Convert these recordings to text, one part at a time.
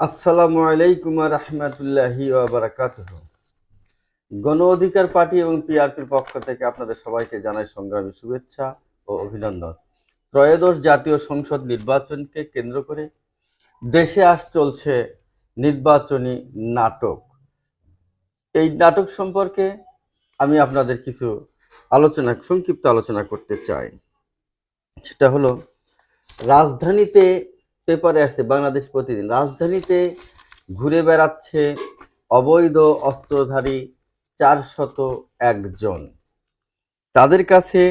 আসসালামু আলাইকুম রহমতুল্লাহি বারাকাতুহ। গণ অধিকার পার্টি এবং পিআরপির পক্ষ থেকে আপনাদের সবাইকে জানাই সংগ্রামী শুভেচ্ছা ও অভিনন্দন। ত্রয়োদশ জাতীয় সংসদ নির্বাচনকে কেন্দ্র করে দেশে আজ চলছে নির্বাচনী নাটক। এই নাটক সম্পর্কে আমি আপনাদের কিছু আলোচনা, সংক্ষিপ্ত আলোচনা করতে চাই। সেটা হলো, রাজধানীতে পেপারে আসছে বাংলাদেশ প্রতিদিন। রাজধানীতে ঘুরে বেড়াচ্ছে অবৈধ অস্ত্রধারী চারশত একজন। তাদের কাছে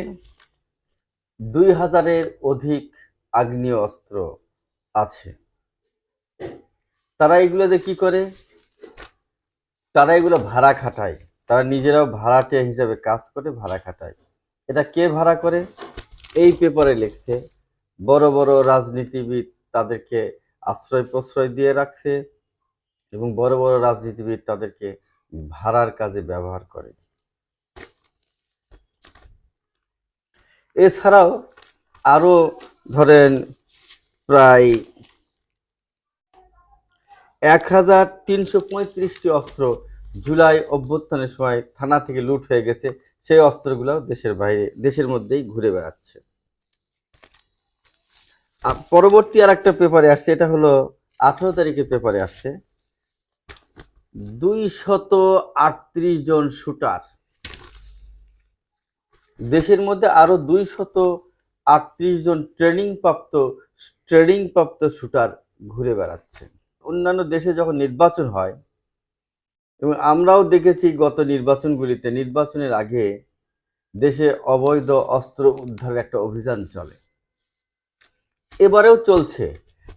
দুই হাজারের অধিক আগ্নেয় অস্ত্র আছে। তারা এগুলোতে কি করে? তারা এগুলো ভাড়া খাটায়। তারা নিজেরাও ভাড়াটিয়া হিসাবে কাজ করে, ভাড়া খাটায়। এটা কে ভাড়া করে? এই পেপারে লিখছে, বড় বড় রাজনীতিবিদ তাদেরকে আশ্রয় প্রশ্রয় দিয়ে রাখছে এবং বড় বড় রাজনীতিবিদ তাদেরকে ভাড়ার কাজে ব্যবহার করে। এছাড়াও আরও ধরেন প্রায় এক হাজার তিনশো পঁয়ত্রিশটি অস্ত্র জুলাই অভ্যুত্থানের সময় থানা থেকে লুট হয়ে গেছে। সেই অস্ত্রগুলো দেশের বাইরে, দেশের মধ্যেই ঘুরে বেড়াচ্ছে। পরবর্তী আর একটা পেপারে আসছে, এটা হলো আঠারো তারিখের পেপারে আসছে। দুই শত আটত্রিশ জন শুটার দেশের মধ্যে আরও দুই শত আটত্রিশ জন ট্রেনিং প্রাপ্ত ট্রেনিং প্রাপ্ত শুটার ঘুরে বেড়াচ্ছে। অন্যান্য দেশে যখন নির্বাচন হয়, এবং আমরাও দেখেছি গত নির্বাচনগুলিতে, নির্বাচনের আগে দেশে অবৈধ অস্ত্র উদ্ধারের একটা অভিযান চলে। এবারেও চলছে।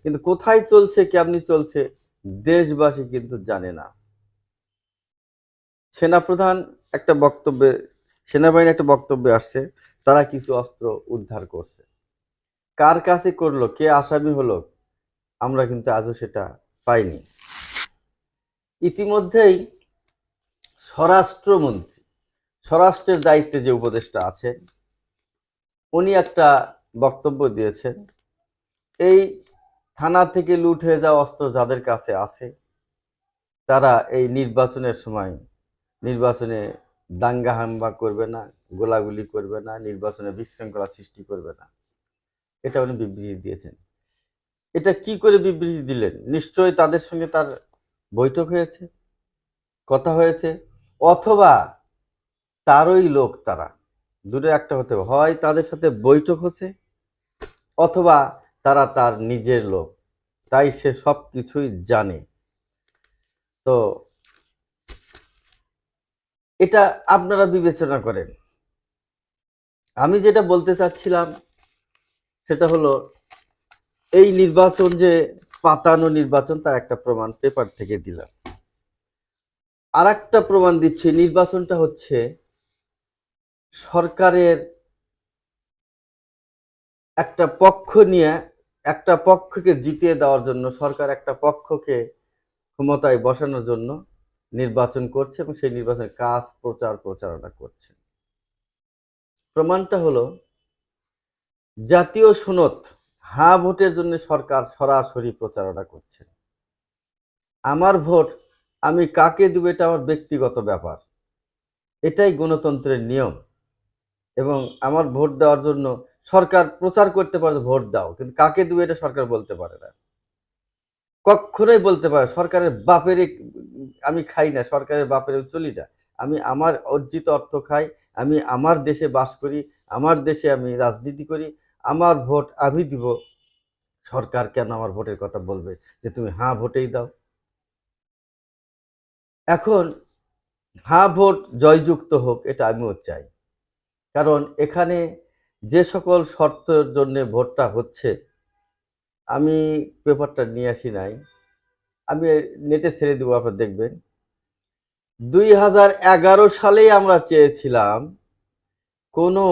কিন্তু কোথায় চলছে, কেমনি চলছে, দেশবাসী কিন্তু জানে না। সেনাপ্রধান একটা বক্তব্যে সেনাবাহিনী একটা বক্তব্যে আসছে, তারা কিছু অস্ত্র উদ্ধার করছে। কার কাছে করল, কে আসামি হলো, আমরা কিন্তু আজও সেটা পাইনি। ইতিমধ্যেই স্বরাষ্ট্রমন্ত্রী, স্বরাষ্ট্রের দায়িত্বে যে উপদেষ্টা আছেন, উনি একটা বক্তব্য দিয়েছেন এই থানা থেকে লুট হয়ে যাওয়া অস্ত্র যাদের কাছে আছে, তারা এই নির্বাচনের সময় নির্বাচনে দাঙ্গা হামবা করবে না, গোলাগুলি করবে না, নির্বাচনে বিশৃঙ্খলা সৃষ্টি করবে না। এটা উনি বিবৃতি দিয়েছেন। এটা কি করে বিবৃতি দিলেন? নিশ্চয়ই তাদের সঙ্গে তার বৈঠক হয়েছে, কথা হয়েছে, অথবা তারই লোক তারা। দূরে একটা হতে হয় তাদের সাথে বৈঠক হচ্ছে, অথবা তারা তার নিজের লোক। তাই সে সব কিছুই জানে। তো এটা আপনারা বিবেচনা করেন। আমি যেটা বলতে চাচ্ছিলাম সেটা হলো, এই নির্বাচন যে পাতানো নির্বাচন, তার একটা প্রমাণ পেপার থেকে দিলাম। আর একটা প্রমাণ দিচ্ছি, নির্বাচনটা হচ্ছে সরকারের একটা পক্ষ নিয়ে একটা পক্ষকে জিতিয়ে দেওয়ার জন্য সরকার একটা পক্ষকে ক্ষমতায় বসানোর জন্য নির্বাচন করছে এবং সেই নির্বাচনের কাজ প্রচার প্রচারণা করছে। প্রমাণটা হলো, জাতীয় সনদ হা ভোটের জন্য সরকার সরাসরি প্রচারণা করছে। আমার ভোট, আমি কাকে দেবো এটা আমার ব্যক্তিগত ব্যাপার। এটাই গণতন্ত্রের নিয়ম এবং আমার ভোট দেওয়ার জন্য সরকার প্রচার করতে পারে ভোট দাও, কিন্তু কাকে দেবে এটা সরকার বলতে পারে না? কখনোই বলতে পারে, সরকারের বাপের আমি খাই না, সরকারের বাপের চলি না। আমি আমার অর্জিত অর্থ খাই, আমি আমার দেশে বাস করি, আমার দেশে আমি রাজনীতি করি, আমার ভোট আমি দিব। সরকার কেন আমার ভোটের কথা বলবে যে তুমি হ্যাঁ ভোটেই দাও? এখন হ্যাঁ ভোট জয়যুক্ত হোক, এটা আমিও চাই। কারণ এখানে যে সকল শর্তের জন্য ভোটটা হচ্ছে, আমি পেপারটা নিয়ে আসি নাই। আমি নেটে ছেড়ে দেবো, আপনারা দেখবেন। দুই হাজার এগারো সালেই আমরা চেয়েছিলাম, কোনো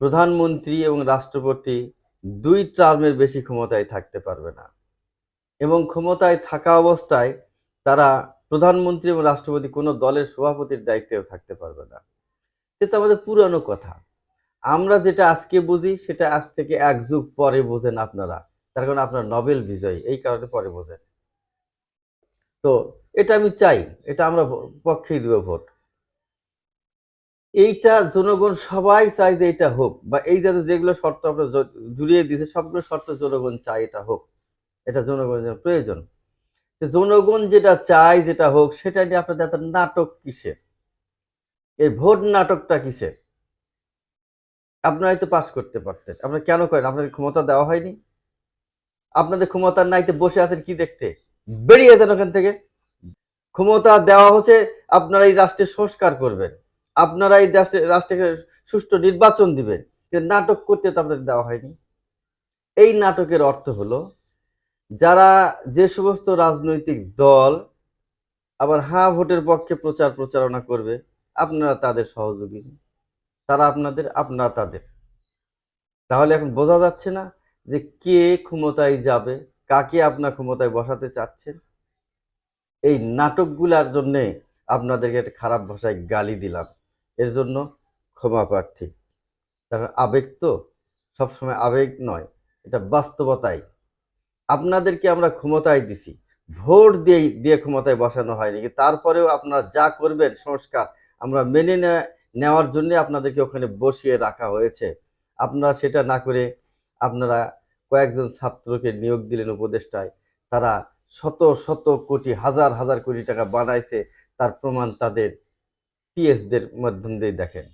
প্রধানমন্ত্রী এবং রাষ্ট্রপতি দুই টার্মের বেশি ক্ষমতায় থাকতে পারবে না এবং ক্ষমতায় থাকা অবস্থায় তারা প্রধানমন্ত্রী এবং রাষ্ট্রপতি কোনো দলের সভাপতির দায়িত্বেও থাকতে পারবে না। এটা আমাদের পুরানো কথা। আমরা যেটা আজকে বুঝি, সেটা আজ থেকে এক যুগ পরে বোঝেন আপনারা। তার কারণ আপনার নোবেল বিজয়ী, এই কারণে পরে বোঝেন। তো এটা আমি চাই, এটা আমরা পক্ষেই দেব ভোট। এইটা জনগণ সবাই চায় যে এটা হোক, বা এই জাতীয় যেগুলো শর্ত আপনার জুড়িয়ে দিয়েছে, সবগুলো শর্ত জনগণ চায় এটা হোক। এটা জনগণের প্রয়োজন। জনগণ যেটা চায় যেটা হোক, সেটা নিয়ে আপনাদের এত নাটক কিসের? এই ভোট নাটকটা কিসের? আপনারাই তো পাশ করতে পারতেন। আপনারা কেন করেন? আপনাদের ক্ষমতা দেওয়া হয়নি? আপনাদের ক্ষমতা নাইতে বসে আছেন কি দেখতে? বেরিয়ে যান ওখান থেকে। ক্ষমতা দেওয়া হচ্ছে আপনারা এই রাষ্ট্রের সংস্কার করবেন। আপনারা এই রাষ্ট্রে, রাষ্ট্রকে সুষ্ঠু নির্বাচন দিবেন। কিন্তু নাটক করতে তো আপনাদের দেওয়া হয়নি। এই নাটকের অর্থ হলো, যারা যে সমস্ত রাজনৈতিক দল আবার হ্যাঁ ভোটের পক্ষে প্রচার প্রচারণা করবে, আপনারা তাদের সহযোগী। তারা আপনাদের আপনারা তাদের তাহলে এখন বোঝা যাচ্ছে না যে কে ক্ষমতায় যাবে, কাকে আপনার ক্ষমতায় বসাতে চাচ্ছেন। এই নাটকগুলার জন্যে আপনাদেরকে একটা খারাপ ভাষায় গালি দিলাম। এর জন্য ক্ষমা প্রার্থী। কারণ আবেগ তো সবসময় আবেগ নয়, এটা বাস্তবতাই। আপনাদেরকে আমরা ক্ষমতায় দিছি। ভোট দিয়ে দিয়ে ক্ষমতায় বসানো হয়নি। তারপরেও আপনারা যা করবেন সংস্কার আমরা মেনে নে- নেওয়ার জন্য আপনাদেরকে ওখানে বসিয়ে রাখা হয়েছে। আপনারা সেটা না করে আপনারা কয়েকজন ছাত্রকে নিয়োগ দিলেন উপদেষ্টায়। তারা শত শত কোটি, হাজার হাজার কোটি টাকা বানাইছে, তার প্রমাণ তাদের পিএসদের মাধ্যম দিয়ে দেখেন।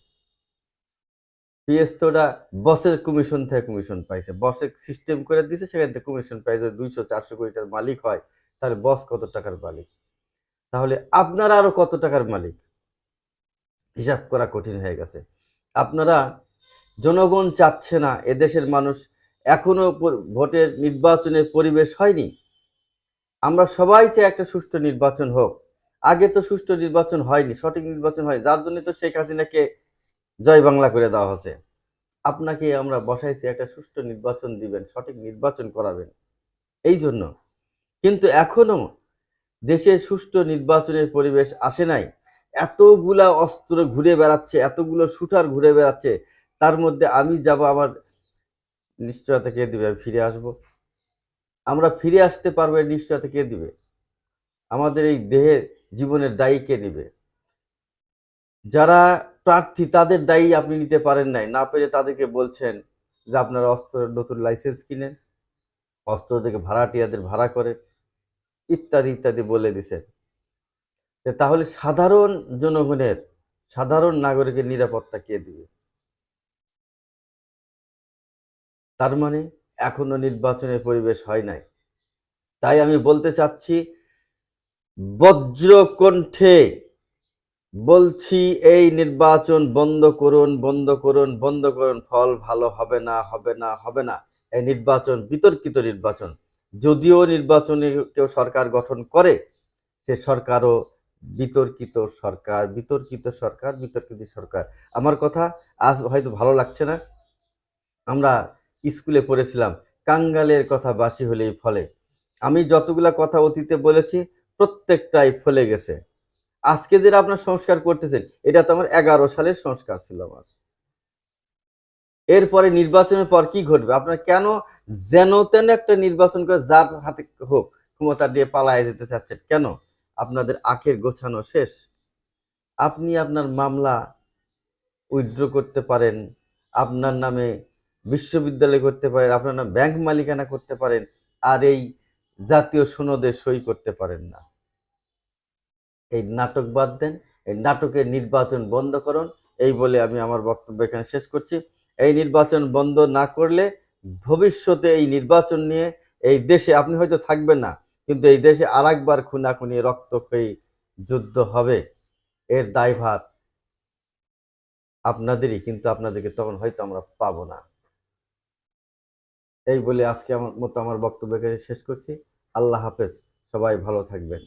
পিএস তো ওরা বসের কমিশন থেকে কমিশন পাইছে। বসের সিস্টেম করে দিছে, সেখান থেকে কমিশন পাইছে দুইশো, চারশো কোটি টাকার মালিক হয় তাহলে বস কত টাকার মালিক? তাহলে আপনারা আরও কত টাকার মালিক? হিসাব করা কঠিন হয়ে গেছে। আপনারা জনগণ চাচ্ছে না এদেশের মানুষ এখনও পর- ভোটের নির্বাচনের পরিবেশ হয়নি। আমরা সবাই চাই একটা সুষ্ঠু নির্বাচন হোক। আগে তো সুষ্ঠু নির্বাচন হয়নি, সঠিক নির্বাচন হয় যার জন্য তো শেখ হাসিনাকে জয় বাংলা করে দেওয়া হচ্ছে আপনাকে আমরা বসাইছি একটা সুষ্ঠু নির্বাচন দিবেন, সঠিক নির্বাচন করাবেন। এই জন্য। কিন্তু এখনও দেশে সুষ্ঠু নির্বাচনের পরিবেশ আসে নাই। এতগুলা অস্ত্র ঘুরে বেড়াচ্ছে, এতগুলো শুটার ঘুরে বেড়াচ্ছে, তার মধ্যে আমি যাব আমার নিশ্চয়তা কে দিবে? ফিরে আসব। আমরা ফিরে আসতে পারব নিশ্চয়তা কে দিবে? আমাদের এই দেহের জীবনের দায়ী কে নিবে? যারা প্রার্থী, তাদের দায়ী আপনি নিতে পারেন নাই। না পেরে তাদেরকে বলছেন যে আপনারা অস্ত্র, নতুন লাইসেন্স কিনেন, অস্ত্র থেকে ভাড়াটিয়াদের ভাড়া করেন ইত্যাদি ইত্যাদি বলে দিছেন। তাহলে সাধারণ জনগণের, সাধারণ নাগরিকের নিরাপত্তা কে দিবে? তার মানে এখনও নির্বাচনের পরিবেশ হয় নাই। তাই আমি বলতে চাচ্ছি, বজ্রকণ্ঠে বলছি, এই নির্বাচন বন্ধ করুন বন্ধ করুন বন্ধ করুন, ফল ভালো হবে না হবে না হবে না। এই নির্বাচন বিতর্কিত নির্বাচন। যদিও নির্বাচনে কেউ সরকার গঠন করে, সে সরকারও বিতর্কিত সরকার বিতর্কিত সরকার বিতর্কিত সরকার। আমার কথা আজ হয়তো ভালো লাগছে না। আমরা স্কুলে পড়েছিলাম, কাঙ্গালের কথা বাসি হলেই ফলে। আমি যতগুলা কথা অতীতে বলেছি, প্রত্যেকটাই ফলে গেছে। আজকে যেটা আপনার সংস্কার করতেছেন, এটা তো আমার এগারো সালের সংস্কার ছিল আমার। এরপরে নির্বাচনের পর কি ঘটবে? আপনার কেন যেন তেন একটা নির্বাচন করে যার হাতে হোক, ক্ষমতা দিয়ে পালায় যেতে চাচ্ছেন? কেন? আপনাদের আখের গোছানো শেষ। আপনি আপনার মামলা উইথড্র করতে পারেন, আপনার নামে বিশ্ববিদ্যালয় করতে পারেন, আপনার নামে ব্যাংক মালিকানা করতে পারেন, আর এই জাতীয় সনদে সই করতে পারেন না। এই নাটক বাদ দেন, এই নাটকের নির্বাচন বন্ধ করুন, এই বলে আমি আমার বক্তব্য এখানে শেষ করছি। এই নির্বাচন বন্ধ না করলে ভবিষ্যতে এই নির্বাচন নিয়ে এই দেশে আপনি হয়তো থাকবেন না। কিন্তু এই দেশে আর একবার খুনাখুনি, রক্তক্ষয়ী যুদ্ধ হবে, এর দায়ভার আপনাদেরই, কিন্তু আপনাদেরকে তখন হয়তো আমরা পাব না। এই বলে আজকে আমার মতো আমার বক্তব্য শেষ করছি। আল্লাহ হাফেজ, সবাই ভালো থাকবেন।